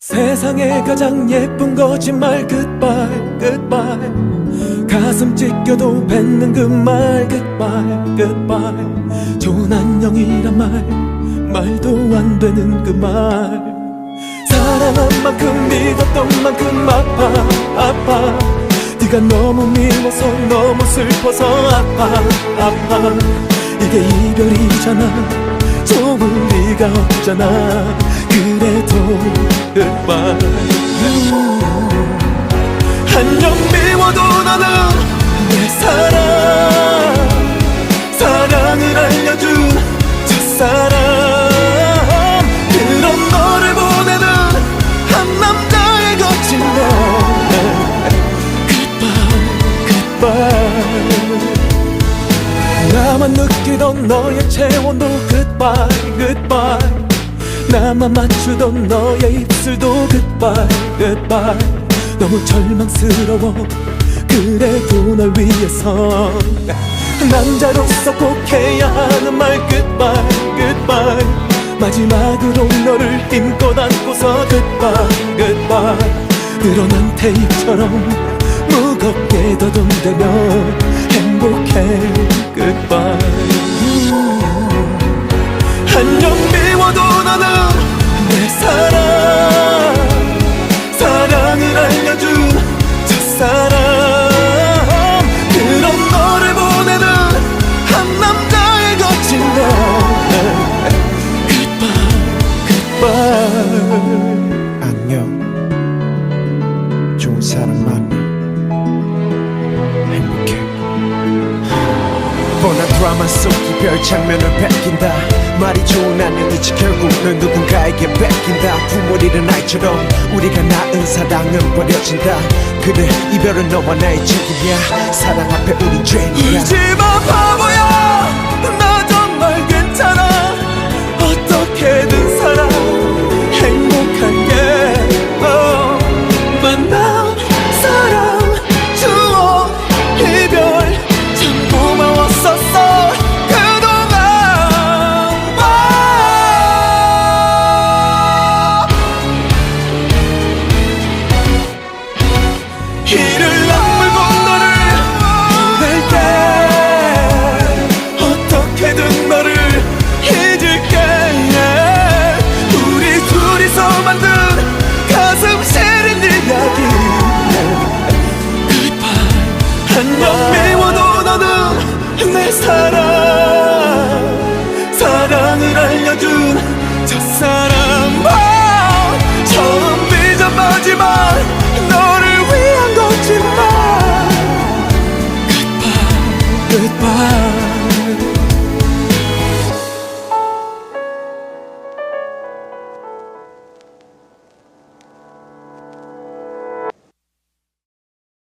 세상에 가장 예쁜 거짓말 goodbye goodbye. 가슴 찢겨도 뱉는 그 말 goodbye goodbye. 좋은 안녕이란 말 말도 안 되는 그 말. 사랑한 만큼 믿었던 만큼 아파 아파. 네가 너무 미워서 너무 슬퍼서 아파 아파. 이게 이별이잖아. 좋을 리가 없잖아 그래도 goodbye 한영 미워도 나는 내 사랑. 사랑을 알려준 첫사랑. 그런 너를 보내는 한 남자의 거친 너 Goodbye Goodbye 나만 느끼던 너의 체온도 Goodbye Goodbye 나만 맞추던 너의 입술도 Goodbye Goodbye. 너무 절망스러워. 그래도 널 위해서. 남자로서 꼭 해야 하는 말 Goodbye Goodbye. 마지막으로 너를 힘껏 안고서 Goodbye Goodbye. 늘어난 테이프처럼 무겁게 더듬대며 행복해 Goodbye. 한영 좋은 사람 만나 행복해. 뻔한 드라마 속이 별 장면을 뺏긴다. 말이 좋은 안녕이지 결국은 누군가에게 뺏긴다. 부모리는 아이처럼 우리가 낳은 사랑은 버려진다. 그래 이별은 너와 나의 친구야. 사랑 앞에 우린 죄인이야. 잊지마 바보야. 나 정말 괜찮아. 어떻게든 살아. 행복하게. oh, 어, 만나.